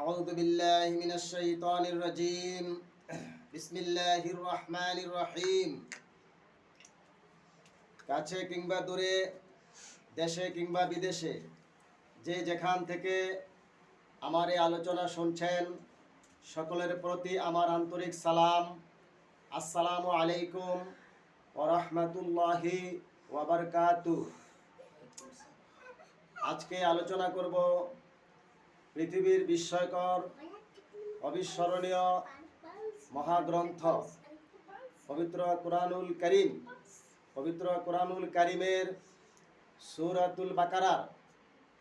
أعوذ بالله من الشيطان الرجيم بسم الله الرحمن الرحيم কাছে কিংবা দূরে দেশে কিংবা বিদেশে যে যেখান থেকে আমার এই আলোচনা শুনছেন সকলের প্রতি আমার আন্তরিক সালাম আসসালামু আলাইকুম ওরহমতুল্লাহি ওয়াবারকাতু আজকে আলোচনা করব পৃথিবীর বিস্ময়কর অবিস্মরণীয় মহাগ্রন্থ পবিত্র কোরআনুল করিম পবিত্র কোরআনুল করিমের সুরাতুল বাকারার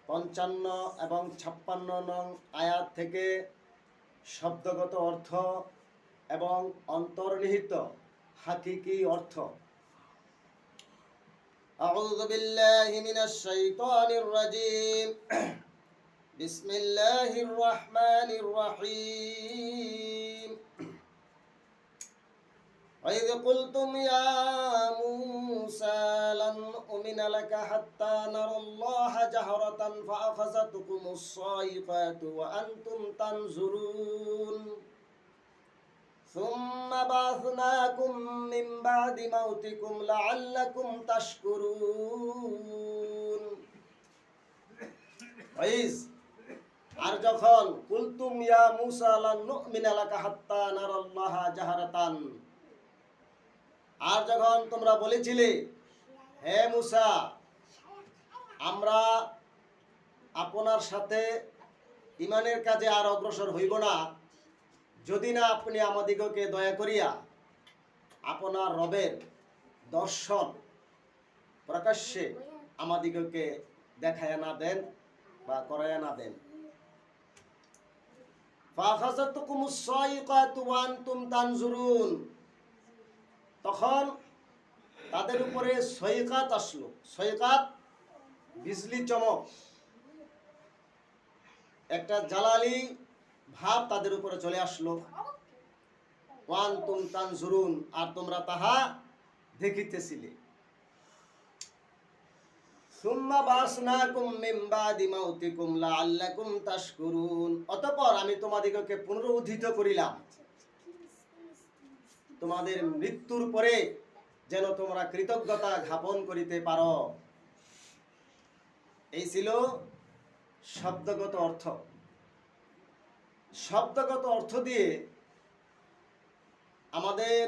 পঞ্চান্ন এবং ছাপ্পান্ন নং আয়াত থেকে শব্দগত অর্থ এবং অন্তর্নিহিত হাকিকি অর্থ أعوذ بالله من الشيطان الرجيم بسم الله الرحمن الرحيم. وإذ قلتم يا موسى لن أمن لك حتى نرى الله جهرة فأخذتكم الصائفة وأنتم تنظرون. ثم بعثناكم من بعد موتكم لعلكم تشكرون. عيز আর যখন কুলতুম ইয়া মুসা লান নুমিনা লাকা হাত্তা নারাল্লাহ জাহারাতান। আর যখন তোমরা বলেছিলে, হে মুসা, আমরা আপনার সাথে ইমানের কাজে আর অগ্রসর হইব না। যদি না আপনি আমাদিগকে দয়া করিয়া আপনার রবের দর্শন প্রকাশ্যে আমাদিগকে দেখায় না দেন বা করায় না দেন ফাখাযাতুকুমুস সাইকাতু ওয়া আনতুম তানজুরুন তখন তাদের উপরে সৈকাত আসলো। সৈকাত বিজলি চমক। একটা জালালি ভাব তাদের উপরে চলে আসলো। ওয়ান তুম তানজুরুন, আর তোমরা তাহা দেখিতেছিলে সুম্মা বাসনাকুম মিন বাদি মাউতিকুম লাআল্লাকুম তাশকুরুন অতঃপর আমি তোমাদিগকে পুনরুদ্ধিত করিলাম। তোমাদের মৃত্যুর পরে যেন তোমরা কৃতজ্ঞতা জ্ঞাপন করিতে পারো। এই ছিল শব্দগত অর্থ। শব্দগত অর্থ দিয়ে আমাদের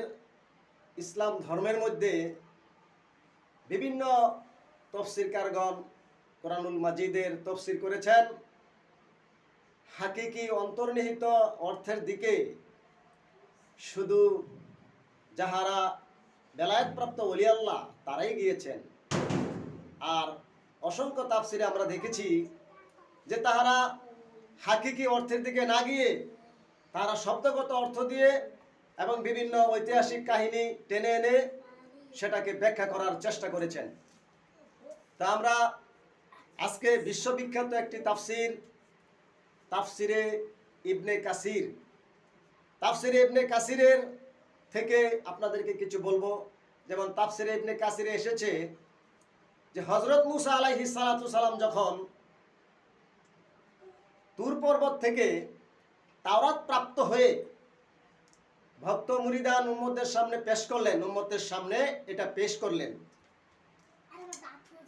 ইসলাম ধর্মের মধ্যে বিভিন্ন তফসিরকারগণ কোরআনুল মাজিদের তফসির করেছেন। হাকিকি অন্তর্নিহিত অর্থের দিকে শুধু যাহারা বেলায়েতপ্রাপ্ত অলিয়াল্লাহ তারাই গিয়েছেন। আর অসংখ্য তাফসিরে আমরা দেখেছি যে তাহারা হাকিকি অর্থের দিকে না গিয়ে তারা শব্দগত অর্থ দিয়ে এবং বিভিন্ন ঐতিহাসিক কাহিনী টেনে এনে সেটাকে ব্যাখ্যা করার চেষ্টা করেছেন। তা আমরা আজকে বিশ্ববিখ্যাত একটি তাফসির, তাফসিরে ইবনে কাসির। তাফসিরে ইবনে কাসিরের থেকে আপনাদেরকে কিছু বলব। যেমন তাফসিরে ইবনে কাসিরে এসেছে যে হজরত মুসা আলাইহি সালাম যখন তুর পর্বত থেকে তাওরাত প্রাপ্ত হয়ে ভক্ত মুরিদান উম্মতের সামনে পেশ করলেন, উম্মতের সামনে এটা পেশ করলেন।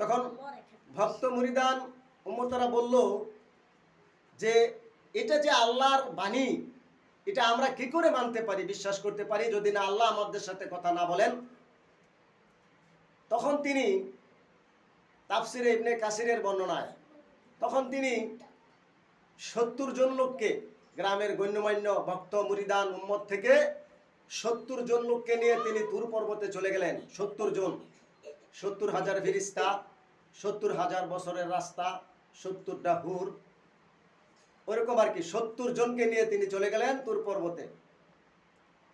তখন ভক্ত মুরিদান উম্মতরা বলল যে, এটা যে আল্লাহর বাণী, এটা আমরা কি করে মানতে পারি, বিশ্বাস করতে পারি যদি না আল্লাহ আমাদের সাথে কথা না বলেন? তখন তিনি তাফসিরে ইবনে কাসিরের বর্ণনায়, তখন তিনি সত্তর জন লোককে, গ্রামের গণ্যমান্য ভক্ত মুরিদান উম্মত থেকে সত্তর জন লোককে নিয়ে তিনি তুর পর্বতে চলে গেলেন, সত্তর জন। সত্তর হাজার ফিরিস্তা, সত্তর হাজার বছরের রাস্তা, সত্তরটা হুর। ওরকম আর কি, সত্তর জনকে নিয়ে তিনি চলে গেলেন তুর পর্বতে।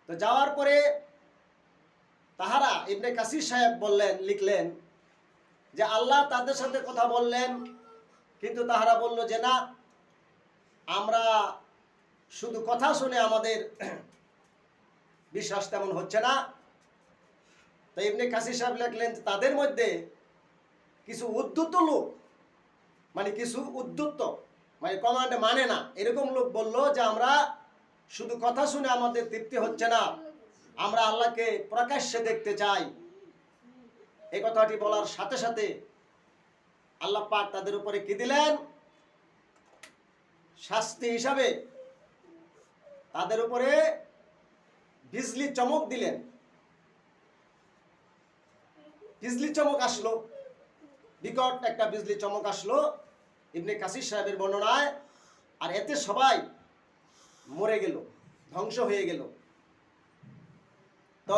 তো যাওয়ার পরে তাহারা ইবনে কাসির সাহেব বললেন, লিখলেন যে, আল্লাহ তাদের সাথে কথা বললেন, কিন্তু তাহারা বলল যে, না, আমরা শুধু কথা শুনে আমাদের বিশ্বাস তেমন হচ্ছে না। তো এমনি কাশি সাহেব লেখলেন তাদের মধ্যে কিছু উদ্ধত লোক মানে কিছু উদ্ধত মানে কমান্ড মানে না, এরকম লোক বলল যে আমরা শুধু কথা শুনে আমাদের তৃপ্তি হচ্ছে না, আমরা আল্লাহকে প্রকাশ্যে দেখতে চাই। এই কথাটি বলার সাথে সাথে আল্লাহ পাক তাদের উপরে কি দিলেন? শাস্তি হিসাবে তাদের উপরে বিজলি চমক দিলেন। বিজলি চমক আসলো। বিকট একটা বিজলি চমক আসলো ইবনে কাসির সাহেবের বর্ণনায়। আর এতে সবাই মরে গেল, ধ্বংস হয়ে গেল। তো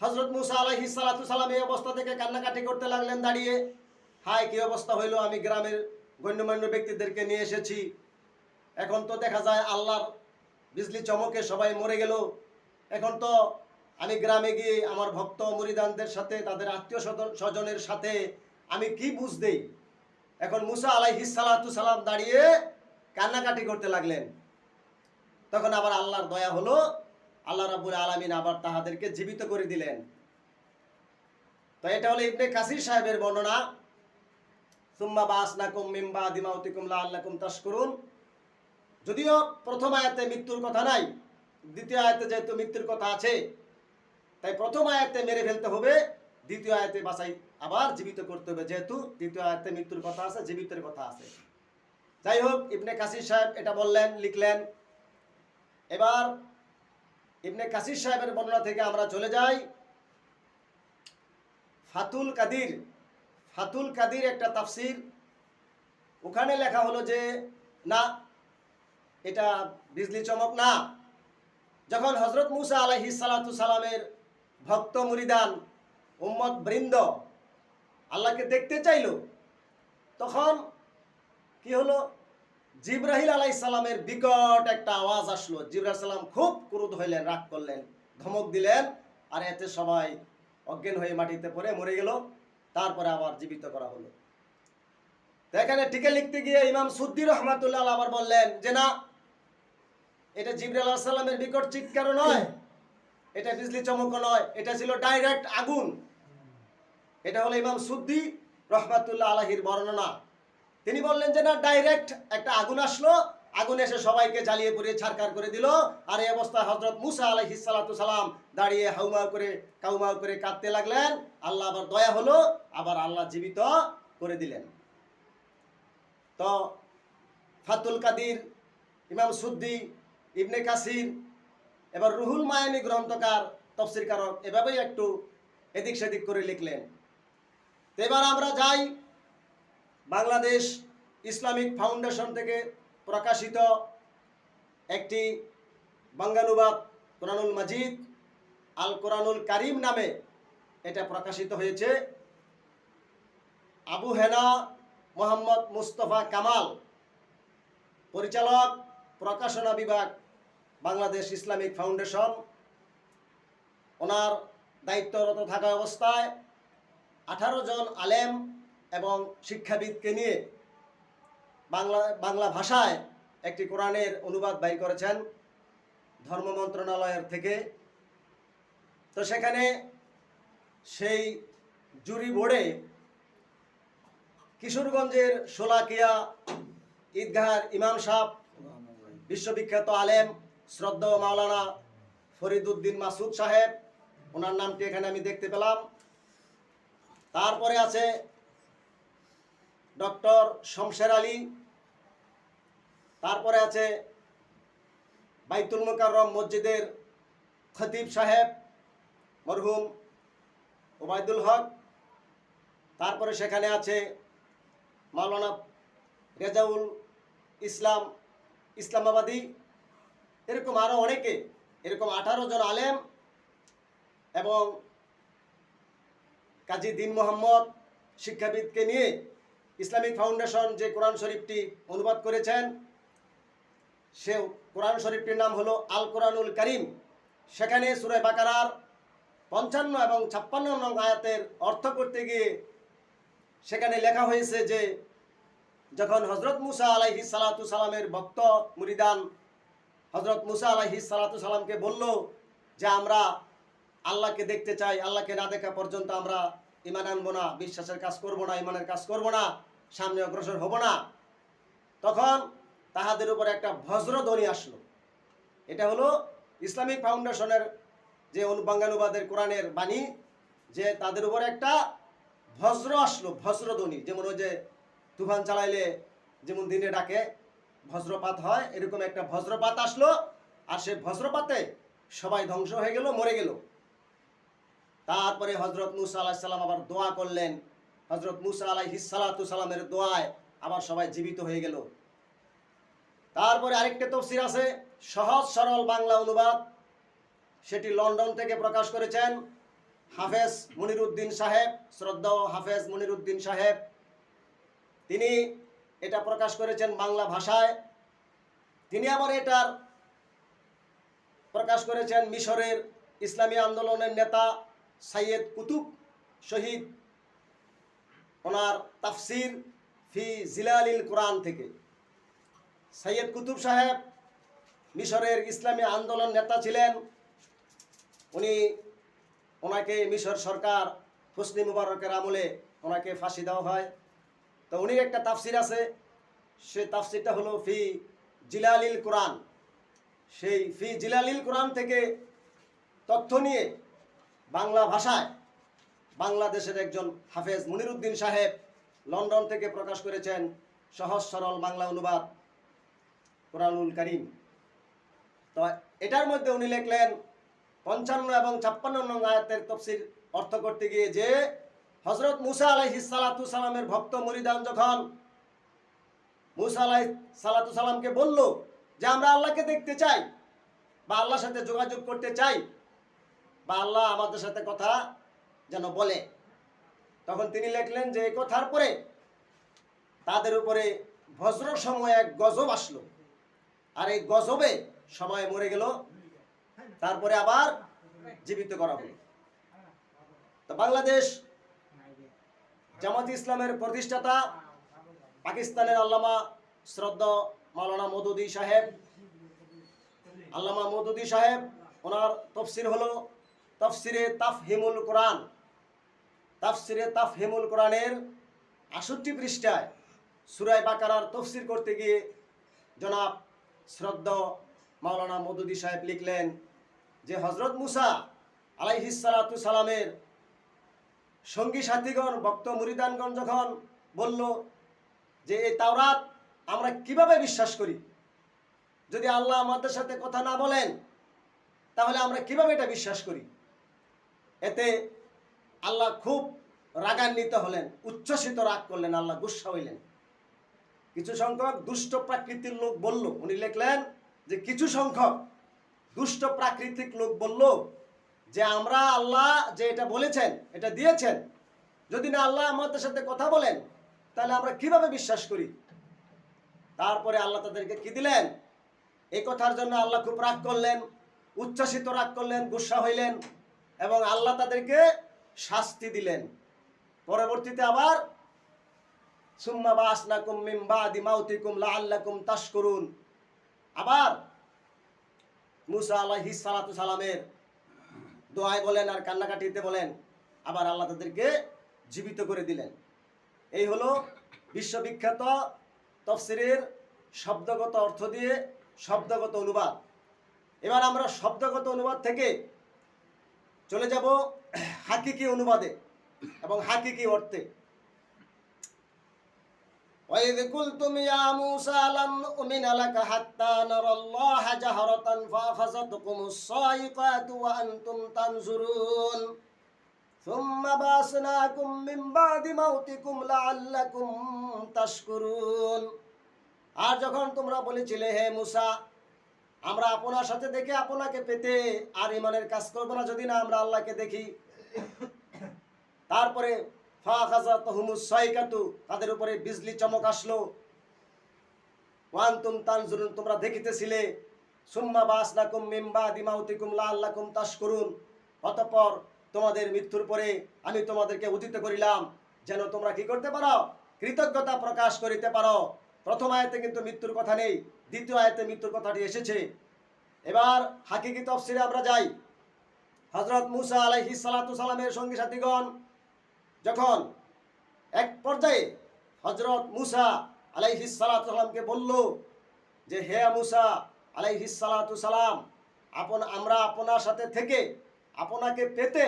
হজরত মুসা আলাইহি সালাতু সালাম এই অবস্থা থেকে কান্নাকাটি করতে লাগলেন দাঁড়িয়ে। হায়, কি অবস্থা হইল? আমি গ্রামের গণ্যমান্য ব্যক্তিদেরকে নিয়ে এসেছি। এখন তো দেখা যায় আল্লাহর বিজলি চমকে সবাই মরে গেল। এখন তো আমি গ্রামে গিয়ে আমার ভক্ত মুরিদানদের সাথে, তাদের আত্মীয় স্বজন- স্বজনের সাথে আমি কি বুঝ দেই? এখন মুসা আলাইহি সালাতু সালাম দাঁড়িয়ে কান্নাকাটি করতে লাগলেন। তখন আবার আল্লাহর দয়া হলো, আল্লাহ রাব্বুল আলামিন আবার তাহাদেরকে জীবিত করে দিলেন। তো এটা হলো ইবনে কাসির সাহেবের বর্ণনা। সুম্মা মিন বাদি মাউতিকুম লাআল্লাকুম তাশকুরুন। যদিও প্রথম আয়াতে মৃত্যুর কথা নাই, দ্বিতীয় আয়াতে যেহেতু মৃত্যুর কথা আছে তাই প্রথম আয়াতে মেরে ফেলতে হবে, দ্বিতীয় আয়াতে বাসাই আবার জীবিত করতে হবে যেহেতু দ্বিতীয় আয়াতে মৃত্যুর কথা আছে, জীবিতের কথা আছে। যাই হোক, ইবনে কাসির সাহেব এটা বললেন, লিখলেন। এবার ইবনে কাসির সাহেবের বর্ণনা থেকে আমরা চলে যাই। ফাতুল কাদির ফাতুল কাদির একটা তাফসির। ওখানে লেখা হলো যে, না, এটা বিজলি চমক না। যখন হজরত মুসা আলাইহি সালাতু সালামের ভক্ত মুরিদান, উম্মত বৃন্দ, আল্লাহকে দেখতে চাইল। তখন কি হলো? জিব্রাহিল আলাই সালামের বিকট একটা আওয়াজ আসলো। জিব্রাহিল সালাম খুব ক্রোধ হইলেন, রাগ করলেন, ধমক দিলেন, আর এতে সবাই অজ্ঞান হয়ে মাটিতে পড়ে মরে গেল। তারপরে আবার জীবিত করা হলো। তো এখানে টিকে লিখতে গিয়ে ইমাম সুদ্দি রহমাতুল্লাহ আবার বললেন যে, না, এটা আলাইহিস সালামের বিকট চিৎকারও নয় এটা বিজলি চমকও নয়, এটা ছিল ডাইরেক্ট আগুন। এটা হলো ইমাম সুদ্দি রহমাতুল্লাহ আলাহির বর্ণনা। তিনি বললেন যে, না ডাইরেক্ট একটা আগুন আসলো। আগুন এসে সবাইকে জ্বালিয়ে পুড়িয়ে ছারকার করে দিল। আর এই অবস্থায় হজরত মুসা সালাতু সালাম দাঁড়িয়ে হাউমাউ করে, কাউমাউ করে কাঁদতে লাগলেন। আল্লাহ আবার দয়া হলো, আবার আল্লাহ জীবিত করে দিলেন। তো ফাতুল কাদির, ইমাম সুদ্দি, ইবনে কাসির এবার রুহুল মায়ানি গ্রন্থকার তফসির কারক এভাবেই একটু এদিক সেদিক করে লিখলেন। তো এবার আমরা যাই বাংলাদেশ ইসলামিক ফাউন্ডেশন থেকে প্রকাশিত একটি বাঙ্গানুবাদ কোরআনুল মাজিদ আল কোরআনুল কারিম নামে এটা প্রকাশিত হয়েছে। আবু হেনা, মোহাম্মদ মুস্তফা কামাল, পরিচালক, প্রকাশনা বিভাগ বাংলাদেশ ইসলামিক ফাউন্ডেশন। ওনার দায়িত্বরত থাকা অবস্থায় আঠারো জন আলেম এবং শিক্ষাবিদকে নিয়ে বাংলা বাংলা ভাষায় একটি কোরআনের অনুবাদ বাইর করেছেন ধর্ম মন্ত্রণালয়ের থেকে। তো সেখানে সেই জুরি বোর্ডে কিশোরগঞ্জের সোলাকিয়া ঈদগাহার ইমাম সাহ বিশ্ববিখ্যাত আলেম শ্রদ্ধা মাওলানা ফরিদুদ্দিন মাসুদ সাহেব, ওনার নামটি এখানে আমি দেখতে পেলাম। তারপরে আছে ডক্টর শমশের আলী, তারপরে আছে বাইতুল মোকাররম মসজিদের খতিব সাহেব, মরহুম ওবায়দুল হক, তারপরে সেখানে আছে মাওলানা রেজাউল ইসলাম ইসলামাবাদী এরকম আরও অনেকে, এরকম আঠারো জন আলেম এবং কাজী দিন মোহাম্মদ শিক্ষাবিদকে নিয়ে ইসলামিক ফাউন্ডেশন যে কোরআন শরীফটি অনুবাদ করেছেন, সে কোরআন শরীফটির নাম হলো আল কোরআনুল করিম। সেখানে সুরে বাকারার পঞ্চান্ন এবং ছাপ্পান্ন নং আয়াতের অর্থ করতে গিয়ে সেখানে লেখা হয়েছে যে, যখন হজরত মুসা আলাইহি সালাতু সালামের ভক্ত মুরিদান হজরত মুসা আলাইহি সালাতু সালামকে বলল যে আমরা আল্লাহকে দেখতে চাই, আল্লাহকে না দেখা পর্যন্ত আমরা ইমান আনব না, বিশ্বাসের কাজ করব না ইমানের কাজ করব না, সামনে অগ্রসর হব না। তখন তাহাদের উপর একটা বজ্রধ্বনি আসলো। এটা হলো ইসলামিক ফাউন্ডেশনের যে অনুবাঙ্গানুবাদের কোরআনের বাণী, যে তাদের উপর একটা ভজ্র আসলো বজ্রধ্বনি যেমন ওই যে তুফান চালাইলে যেমন দিনে ডাকে বজ্রপাত হয়, এরকম একটা ভজ্রপাত আসলো, আর সে ভজ্রপাতে সবাই ধ্বংস হয়ে গেল, মরে গেল। তারপরে হজরত মুসা আলাহ সাল্লাম আবার দোয়া করলেন। হজরত মুসা আলাহ সালাতু সালামের দোয়ায় আবার সবাই জীবিত হয়ে গেল। তারপরে আরেকটা তফসির আছে, সহজ সরল বাংলা অনুবাদ। সেটি লন্ডন থেকে প্রকাশ করেছেন হাফেজ মনিরুদ্দিন সাহেব শ্রদ্ধা হাফেজ মনিরুদ্দিন সাহেব। তিনি এটা প্রকাশ করেছেন বাংলা ভাষায়। তিনি আবার এটার প্রকাশ করেছেন মিশরের ইসলামী আন্দোলনের নেতা সাইয়েদ কুতুব শহীদ। ওনার তাফসির ফি জিলালিল কোরআন থেকে। সৈয়দ কুতুব সাহেব মিশরের ইসলামী আন্দোলন নেতা ছিলেন। উনি ওনাকে মিশর সরকার হোসনি মুবারকের আমলে ওনাকে ফাঁসি দেওয়া হয়। তো উনি একটা তাফসির আছে, সে তাফসিরটা হলো ফি জিলালিল কোরআন। সেই ফি জিলালিল কোরআন থেকে তথ্য নিয়ে বাংলা ভাষায় বাংলাদেশের একজন হাফেজ মনিরুদ্দিন সাহেব লন্ডন থেকে প্রকাশ করেছেন সহজ সরল বাংলা অনুবাদ কোরআনুল করিম। তো এটার মধ্যে উনি লিখলেন, পঞ্চান্ন এবং ছাপ্পান্ন নং আয়াতের তফসির অর্থ করতে গিয়ে যে হজরত মুসা আলাইহি সালাতু সালামের ভক্ত মরিদান যখন মুসা আলাই সালাতু সালামকে বলল যে আমরা আল্লাহকে দেখতে চাই বা আল্লাহর সাথে যোগাযোগ করতে চাই, বা আল্লাহ আমাদের সাথে কথা যেন বলে। তখন তিনি লিখলেন যে কথার পরে তাদের উপরে বজ্র সময় এক গজব আসলো। আর এই গজবে সময় মরে গেল, তারপরে আবার জীবিত করা হলো। তো বাংলাদেশ জামাত ইসলামের প্রতিষ্ঠাতা পাকিস্তানের আল্লামা শ্রদ্ধা মাওলানা মদুদি সাহেব। আল্লামা মদুদি সাহেব, ওনার তফসির হলো তফসিরে তাফহিমুল কোরআন। তাফসিরে তাফহিমুল কোরআনের আষট্টি পৃষ্ঠায় সুরাই বাকারার তফসির করতে গিয়ে জনাব শ্রদ্ধ মাওলানা মদুদি সাহেব লিখলেন যে হজরত মুসা আলাইহিসালাতু সালামের সঙ্গী সাথীগণ, ভক্ত মুরিদানগণ যখন বলল যে এই তাওরাত আমরা কীভাবে বিশ্বাস করি? যদি আল্লাহ আমাদের সাথে কথা না বলেন, তাহলে আমরা কীভাবে এটা বিশ্বাস করি? এতে আল্লাহ খুব রাগান্বিত হলেন, উচ্ছ্বসিত রাগ করলেন, আল্লাহ গুসা হইলেন। কিছু সংখ্যক দুষ্ট প্রাকৃতির লোক বলল, উনি লিখলেন যে কিছু সংখ্যক দুষ্ট প্রাকৃতিক লোক বলল যে আমরা আল্লাহ যে এটা বলেছেন, এটা দিয়েছেন। যদি না আল্লাহ আমাদের সাথে কথা বলেন, তাহলে আমরা কীভাবে বিশ্বাস করি? তারপরে আল্লাহ তাদেরকে কি দিলেন? এই কথার জন্য আল্লাহ খুব রাগ করলেন, উচ্ছ্বাসিত রাগ করলেন, গুসা হইলেন এবং আল্লাহ তাদেরকে শাস্তি দিলেন। পরবর্তীতে আবার, সুম্মা বাসনাকুম মিন বাদি মাউতিকুম লাআল্লাকুম তাশকুরুন। আবার, মুসা আল্লাহ সালামের দোয়ায় বলেন আর কান্নাকাটিতে বলেন, আবার আল্লাহ তাদেরকে জীবিত করে দিলেন। এই হলো বিশ্ববিখ্যাত তফসিরের শব্দগত অর্থ দিয়ে শব্দগত অনুবাদ। এবার আমরা শব্দগত অনুবাদ থেকে চলে যাব হাকিকি অনুবাদে এবং হাকিকি অর্থে। وإذ قلتم يا موسى لن نؤمن لك حتى نرى الله جهرة فأخذتكم الصاعقة وأنتم تنظرون ثم بعثناكم من بعد موتكم لعلكم تشكرون আর যখন তোমরা বলেছিলে হে মুসা আমরা আপনার সাথে দেখে আপনাকে পেতে আর ইমানের কাজ করবো না যদি না আমরা আল্লাহকে দেখি তারপরে ফা খাজা তহুমুস সাইকাতু তাদের উপরে বিজলি চমক আসলো। ওয়ান্তুম তানজুরুন, তোমরা দেখিতেছিলে, সুম্মা বাসনাকুম মিম্বা দিমাউতিকুম লাআল্লাকুম তাশকুরুন। অতঃপর তোমাদের মৃত্যুর পরে আমি তোমাদেরকে উদিত করিলাম, যেন তোমরা কি করতে পারো? কৃতজ্ঞতা প্রকাশ করিতে পারো। প্রথম আয়তে কিন্তু মৃত্যুর কথা নেই, দ্বিতীয় আয়তে মৃত্যুর কথাটি এসেছে। এবার হাকিকি তফসিরে আমরা যাই। হজরত মুসা আলাইহি সালাতু সালামের সঙ্গী সাথীগণ যখন এক পর্যায়ে হজরত মুসা আলাইহিসালামকে বলল যে, হে মুসা আলাইহিসালাতু সালাম, আপন, আমরা আপনার সাথে থেকে আপনাকে পেতে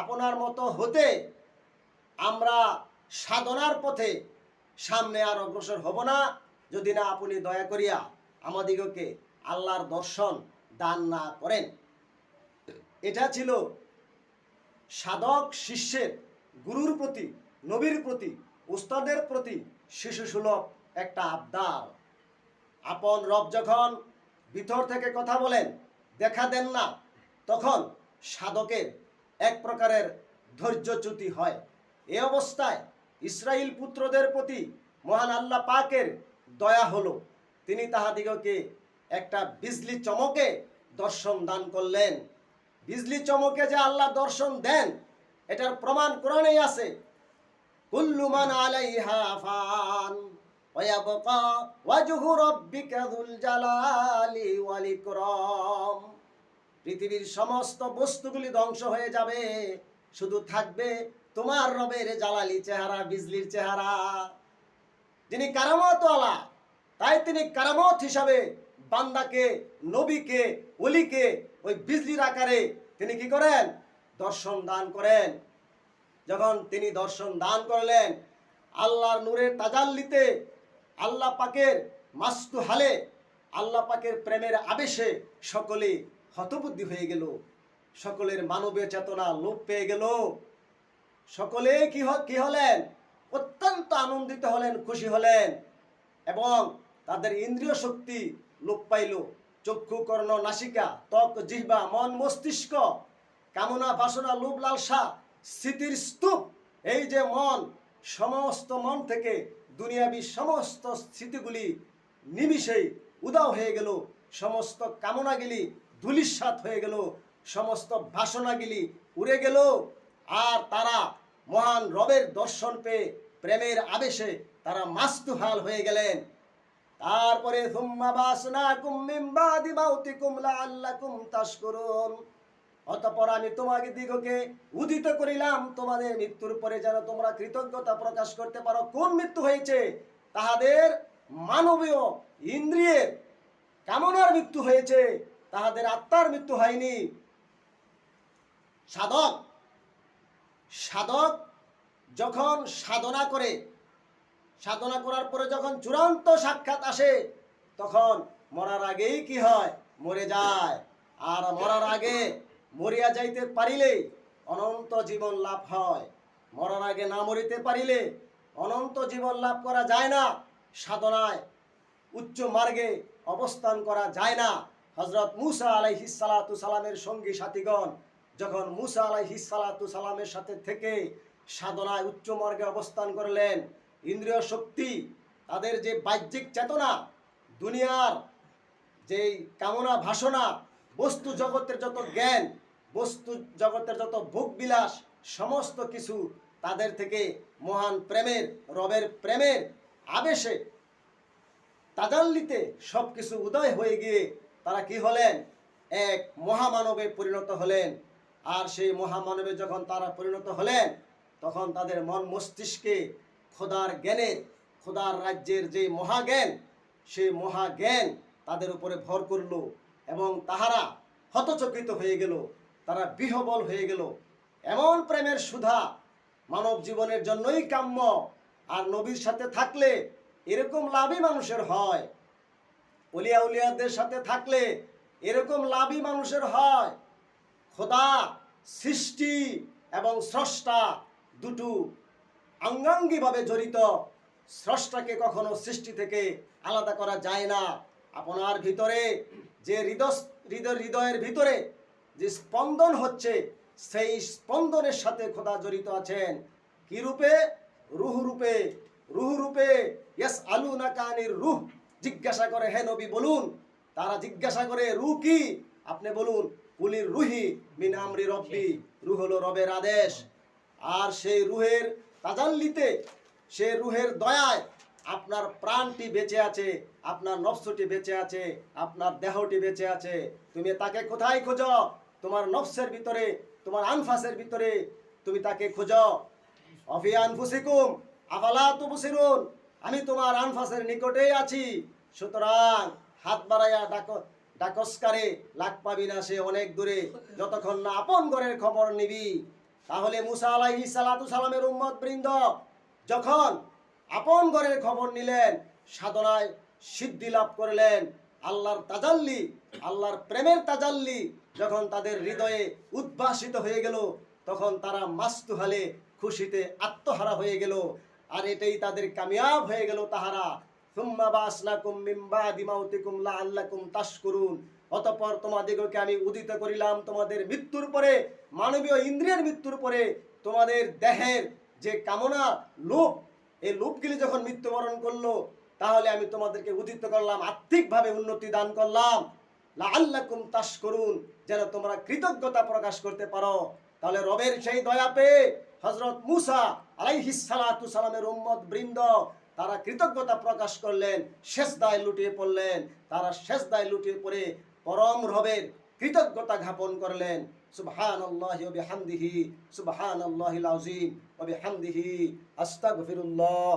আপনার মতো হতে আমরা সাধনার পথে সামনে আর অগ্রসর হব না। যদি না আপনি দয়া করিয়া আমাদিগকে আল্লাহর দর্শন দান না করেন। এটা ছিল সাধক, শিষ্যের গুরুর প্রতি, নবীর প্রতি, উস্তাদের প্রতি শিশু সুলভ একটা আবদার। আপন রব যখন ভিতর থেকে কথা বলেন, দেখা দেন না, তখন সাধকের এক প্রকারের ধৈর্যচ্যুতি হয়। এ অবস্থায় ইসরায়েল পুত্রদের প্রতি মহান আল্লাহ পাকের দয়া হলো। তিনি তাহাদিগকে একটা বিজলি চমকে দর্শন দান করলেন। বিজলি চমকে যে আল্লাহ দর্শন দেন এটার প্রমাণ কোরআনেই আছে। কুল্লু মান আলাইহা ফান রাব্বিকা যুল জালালি ওয়াল ইকরাম। পৃথিবীর সমস্ত বস্তুগুলি ধ্বংস হয়ে যাবে, শুধু থাকবে তোমার রবের জালালি চেহারা, বিজলির চেহারা। যিনি কারামতওয়ালা, তাই তিনি কারামত হিসাবে বান্দাকে, নবীকে অলিকে ওই বিজলির আকারে তিনি কি করেন? দর্শন দান করেন। যখন তিনি দর্শন দান করলেন, আল্লাহর নূরের তাজাল্লিতে আল্লাহ পাকের মাস্তু হালে, আল্লাহ পাকের প্রেমের আবেশে সকলে হতবুদ্ধি হয়ে গেল। সকলের মানবীয় চেতনা লোপ পেয়ে গেল। সকলে কি কি হলেন? অত্যন্ত আনন্দিত হলেন, খুশি হলেন এবং তাদের ইন্দ্রিয় শক্তি লোপ পাইল। চক্ষু কর্ণ নাসিকা, ত্বক, জিহ্বা, মন মস্তিষ্ক কামনা বাসনা লোভ লালসা, স্মৃতির স্তূপ, এই যে মন, সমস্ত মন থেকে দুনিয়াবি সমস্ত স্মৃতিগুলি নিমিষেই উদাও হয়ে গেল, সমস্ত কামনাগুলি ধুলিস্বাত হয়ে গেল, সমস্ত বাসনাগুলি উড়ে গেল, আর তারা মহান রবের দর্শন পেয়ে প্রেমের আবেশে তারা মাস্তুহাল হয়ে গেলেন। তারপরে থুম্মা বাসনাকুম মিন বাদি মাউতিকুম লাআল্লাকুম তাশকুরুন। অতঃপর আমি তোমাকে দিগকে উদিত করিলাম, তোমাদের মৃত্যুর পরে যেন তোমরা কৃতজ্ঞতা প্রকাশ করতে পারো। কোন মৃত্যু হয়েছে? তাহাদের মানবীয় ইন্দ্রিয়ের কামনার মৃত্যু হয়েছে, তাহাদের আত্মার মৃত্যু হয়নি। সাধক সাধক যখন সাধনা করে, সাধনা করার পরে যখন চূড়ান্ত সাক্ষাৎ আসে, তখন মরার আগেই কি হয়? মরে যায়। আর মরার আগে মরিয়া যাইতে পারিলে অনন্ত জীবন লাভ হয়। মরার আগে না মরিতে পারিলে অনন্ত জীবন লাভ করা যায় না। সাধনায় উচ্চ মার্গে অবস্থান করা যায় না। হজরত মুসা আলাইহিস সালাতু সালামের সঙ্গী সাথীগণ, যখন মুসা আলাইহিস সালাতু সালামের সাথে থেকে সাধনায় উচ্চ মার্গে অবস্থান করলেন, ইন্দ্রিয় শক্তি, তাদের যে বাহ্যিক চেতনা, দুনিয়ার যেই কামনা ভাসনা বস্তু জগতের যত জ্ঞান বস্তু জগতের যত ভোগ বিলাস, সমস্ত কিছু তাদের থেকে মহান প্রেমের, রবের প্রেমের আবেশে তাজাল্লিতে সব কিছু উদয় হয়ে গিয়ে তারা কি হলেন? এক মহামানবে পরিণত হলেন। আর সেই মহামানবে যখন তারা পরিণত হলেন, তখন তাদের মন মস্তিষ্কে খোদার জ্ঞানের, খোদার রাজ্যের যে মহাজ্ঞান, সেই মহাজ্ঞান তাদের উপরে ভর করল এবং তাহারা হতচকিত হয়ে গেল। তারা বিহবল হয়ে গেল। এমন প্রেমের সুধা মানব জীবনের জন্যই কাম্য। আর নবীর সাথে থাকলে এরকম লাভই মানুষের হয়। উলিয়া উলিয়াদের সাথে থাকলে এরকম লাভই মানুষের হয়। খোদা, সৃষ্টি এবং স্রষ্টা দুটো অঙ্গাঙ্গিভাবে জড়িত। স্রষ্টাকে কখনো সৃষ্টি থেকে আলাদা করা যায় না। আপনার ভিতরে যে হৃদয় হৃদয়ের ভিতরে যে স্পন্দন হচ্ছে, সেই স্পন্দনের সাথে খোদা জড়িত আছেন। কি রূপে? রুহ রূপে। রুহ রূপে ইয়াস আলু না কানির রুহ। জিজ্ঞাসা করে, হে নবী, বলুন। তারা জিজ্ঞাসা করে রু কি? আপনি বলুন, কুলির রুহি মিন আমরি রব্বি। রুহ হলো রবের আদেশ। আর সেই রুহের তাজাল্লিতে সে রুহের দয়ায় আপনার প্রাণটি বেঁচে আছে, আপনার নফসটি বেঁচে আছে, আপনার দেহটি বেঁচে আছে। তুমি তাকে কোথায় খোঁজো? তোমার নফসের ভিতরে, তোমার আনফাসের ভিতরে তুমি তাকে খোঁজো। অফি আনফুসিকুম, আফালা তুবসিরুন, আমি তোমার আনফাসের নিকটেই আছি। সুতরাং হাত বাড়াইয়া ডাক ডাকস্কারে লাখ পাবি না সে অনেক দূরে। যতক্ষণ না আপন ঘরের খবর নিবি। তাহলে মুসা আলাইহি সালাতু সালামের উম্মত বৃন্দ, যখন আপন ঘরের খবর নিলেন, সাধনায় সিদ্ধি লাভ করলেন, আল্লাহর তাজাল্লি, আল্লাহর প্রেমের তাজাল্লি যখন তাদের হৃদয়ে উদ্ভাসিত হয়ে গেল, তখন তারা মাস্তুহালে খুশিতে আত্মহারা হয়ে গেল। আর এটাই তাদের কামিয়াব হয়ে গেল তাহারা। অতঃপর তোমাদিগকে আমি উদিত করিলাম তোমাদের মৃত্যুর পরে, মানবীয় ইন্দ্রিয়ের মৃত্যুর পরে, তোমাদের দেহের যে কামনা লোভ এই লোভগুলি যখন মৃত্যুবরণ করল, তাহলে আমি তোমাদেরকে উদিত করলাম আর্থিকভাবে উন্নতি দান করলাম। লাআল্লাকুম তাশকুরুন, যেন তোমরা কৃতজ্ঞতা প্রকাশ করতে পারো। তাহলে রবের সেই দয়া পেয়ে হজরত মুসা আলাইহিস সালাতু সালামের উম্মত বৃন্দ, তারা কৃতজ্ঞতা প্রকাশ করলেন শেষ দায় লুটিয়ে পড়লেন। তারা শেষ দায় লুটিয়ে পড়ে পরম রবের কৃতজ্ঞতা জ্ঞাপন করলেন। সুবহান আল্লাহ বিহামদিহি সুবহান আল্লাহিল আজিম ওয়া বিহামদিহি আস্তাগফিরুল্লাহ।